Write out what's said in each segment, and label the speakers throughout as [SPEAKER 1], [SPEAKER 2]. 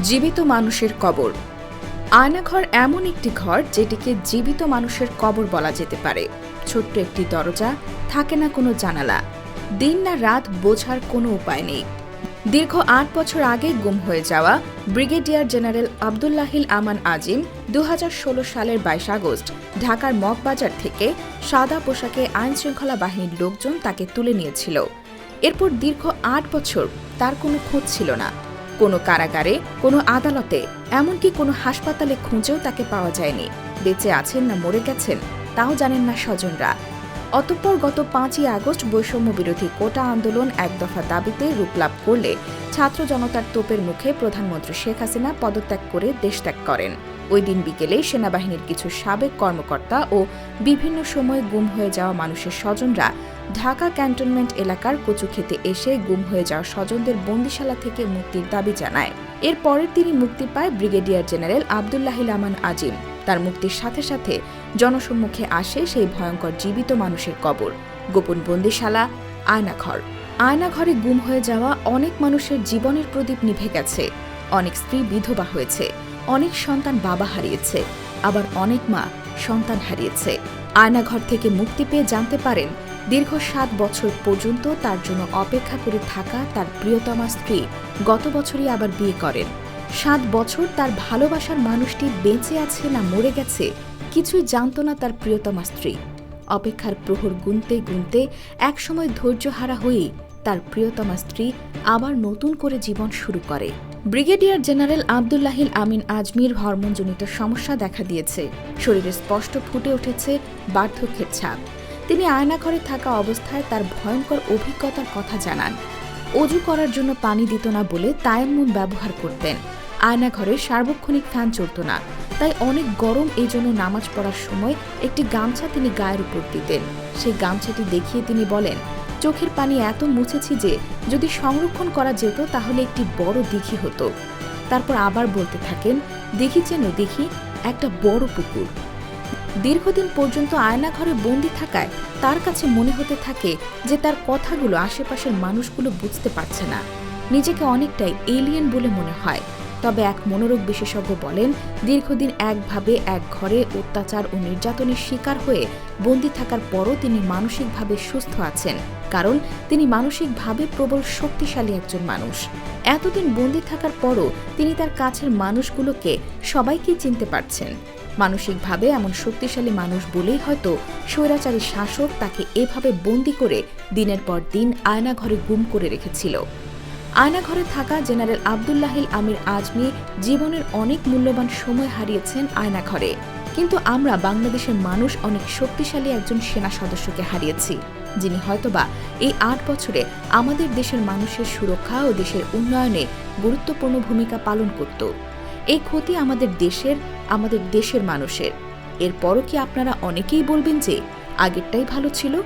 [SPEAKER 1] জীবিত মানুষের কবর। আয়নাঘর এমন একটি ঘর যেটিকে জীবিত মানুষের কবর বলা যেতে পারে। ছোট্ট একটি দরজা, থাকে না কোনো জানালা। দিন না রাত বোঝার কোনো উপায় নেই। দীর্ঘ আট বছর আগে গুম হয়ে যাওয়া ব্রিগেডিয়ার জেনারেল আবদুল্লাহিল আমান আজিম দু হাজার ষোলো সালের বাইশ আগস্ট ঢাকার মগবাজার থেকে সাদা পোশাকে আইন শৃঙ্খলা বাহিনীর লোকজন তাকে তুলে নিয়েছিল। এরপর দীর্ঘ আট বছর তার কোনো খোঁজ ছিল না। কোনো কারাগারে, কোনো আদালতে, এমনকি কোনো হাসপাতালে খুঁজেও তাকে পাওয়া যায়নি। বেঁচে আছেন না মরে গেছেন, তাও জানেন না স্বজনরা। অতঃপর গত পাঁচই আগস্ট বৈষম্য বিরোধী কোটা আন্দোলন এক দফা দাবিতে রূপ লাভ করলে ছাত্র জনতার তোপের মুখে প্রধানমন্ত্রী শেখ হাসিনা পদত্যাগ করে দেশত্যাগ করেন। ওই দিন বিকেলে সেনাবাহিনীর কিছু সাবেক কর্মকর্তা ও বিভিন্ন সময়ে গুম হয়ে যাওয়া মানুষের স্বজনরা ঢাকা ক্যান্টনমেন্ট এলাকার কচু খেতে এসে গুম হয়ে যাওয়া স্বজনদের বন্দিশালা থেকে মুক্তির দাবি জানায়। এরপরের তিনি মুক্তি পায় ব্রিগেডিয়ার জেনারেল আবদুল্লাহিল আমান আজিম। তার মুক্তির সাথে সাথে জনসম্মুখে আসে সেই ভয়ঙ্কর জীবিত মানুষের কবর। গোপন বন্দিশালা, আয়নাঘর। আয়নাঘরে গুম হয়ে যাওয়া অনেক মানুষের জীবনের প্রদীপ নিভে গেছে। অনেক স্ত্রী বিধবা হয়েছে। অনেক সন্তান বাবা হারিয়েছে। আবার অনেক মা সন্তান হারিয়েছে। আয়নাঘর থেকে মুক্তি পেয়ে জানতে পারেন দীর্ঘ সাত বছর পর্যন্ত তার জন্য অপেক্ষা করে থাকা তার প্রিয়তমা স্ত্রী গত বছরই আবার বিয়ে করেন। সাত বছর তার ভালোবাসার মানুষটি বেঁচে আছে না মরে গেছে, কিছুই জানত না তার প্রিয়তমা স্ত্রী। অপেক্ষার প্রহর গুনতে গুনতে একসময় ধৈর্যহারা হয়েই তার প্রিয়তমা স্ত্রী আবার নতুন করে জীবন শুরু করে। ব্রিগেডিয়ার জেনারেল আবদুল্লাহিল আমিন আজমির হরমোনজনিত সমস্যা দেখা দিয়েছে। শরীরে স্পষ্ট ফুটে উঠেছে বার্ধক্যের ছাপ। তিনি আয়নাঘরে থাকা অবস্থায় তার ভয়ঙ্কর অভিজ্ঞতার কথা জানান। অজু করার জন্য পানি দিত না বলে তায়াম্মুম ব্যবহার করতেন। আয়নাঘরে সার্বক্ষণিক ফ্যান চলত না, তাই অনেক গরম এই জন্য নামাজ পড়ার সময় একটি গামছা তিনি গায়ের উপর দিতেন। সেই গামছাটি দেখিয়ে তিনি বলেন, চোখের পানি এত মুছেছি যে, যদি সংরক্ষণ করা যেত তাহলে একটি বড় দিঘি হতো। তারপর আবার বলতে থাকেন, দেখি যেন দেখি, একটা বড় পুকুর। দীর্ঘদিন পর্যন্ত আয়নাঘরে বন্দি থাকায় তার কাছে মনে হতে থাকে যে তার কথাগুলো আশেপাশের মানুষগুলো বুঝতে পারছে না। নিজেকে অনেকটাই এলিয়েন বলে মনে হয়। তবে এক মনোরোগ বিশেষজ্ঞ বলেন, দীর্ঘদিন একভাবে এক ঘরে অত্যাচার ও নির্যাতনের শিকার হয়ে বন্দি থাকার পরও তিনি মানসিকভাবে সুস্থ আছেন, কারণ তিনি মানসিকভাবে প্রবল শক্তিশালী একজন মানুষ। এতদিন বন্দি থাকার পরও তিনি তার কাছের মানুষগুলোকে সবাইকে চিনতে পারছেন। মানসিকভাবে এমন শক্তিশালী মানুষ বলেই হয়তো স্বৈরাচারী শাসক তাকে এভাবে বন্দি করে দিনের পর দিন আয়নাঘরে গুম করে রেখেছিল। আয়নাঘরে থাকা জেনারেল আবদুল্লাহিল আমির আজমি জীবনের অনেক মূল্যবান সময় হারিয়েছেন আয়নাঘরে। কিন্তু আমরা বাংলাদেশের মানুষ অনেক শক্তিশালী একজন সেনা সদস্যকে হারিয়েছি, যিনি হয়তোবা এই আট বছরে আমাদের দেশের মানুষের সুরক্ষা ও দেশের উন্নয়নে গুরুত্বপূর্ণ ভূমিকা পালন করত। এই ক্ষতি আমাদের দেশের আমাদের দেশের মানুষের। এরপরও কি আপনারা অনেকেই বলবেন যে আগেরটাই ভালো ছিল?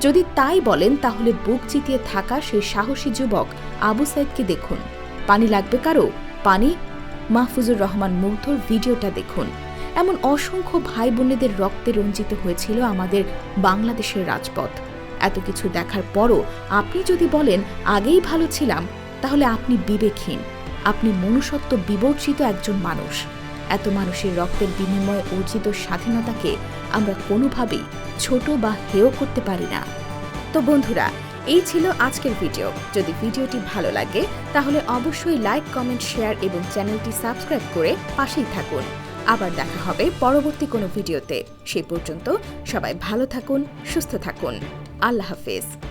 [SPEAKER 1] যদি তাই বলেন, তাহলে বুক জিতিয়ে থাকা সেই সাহসী যুবক আবু সাইদকে দেখুন। পানি লাগবে কারও? পানি? মাহফুজুর রহমান মুগ্ধর ভিডিওটা দেখুন। এমন অসংখ্য ভাই বোনেদের রক্তে রঞ্জিত হয়েছিল আমাদের বাংলাদেশের রাজপথ। এত কিছু দেখার পরও আপনি যদি বলেন, আগেই ভালো ছিলাম তাহলে আপনি বিবেকহীন। আপনি মনুষ্যত্ব বিবর্জিত একজন মানুষ। এত মানুষের রক্তের বিনিময়ে অর্জিত স্বাধীনতাকে আমরা কোনোভাবেই ছোট বা হেয় করতে পারি না। তো বন্ধুরা, এই ছিল আজকের ভিডিও। যদি ভিডিওটি ভালো লাগে, তাহলে অবশ্যই লাইক, কমেন্ট, শেয়ার এবং চ্যানেলটি সাবস্ক্রাইব করে পাশেই থাকুন। আবার দেখা হবে পরবর্তী কোনো ভিডিওতে। সেই পর্যন্ত সবাই ভালো থাকুন, সুস্থ থাকুন। আল্লাহ হাফেজ।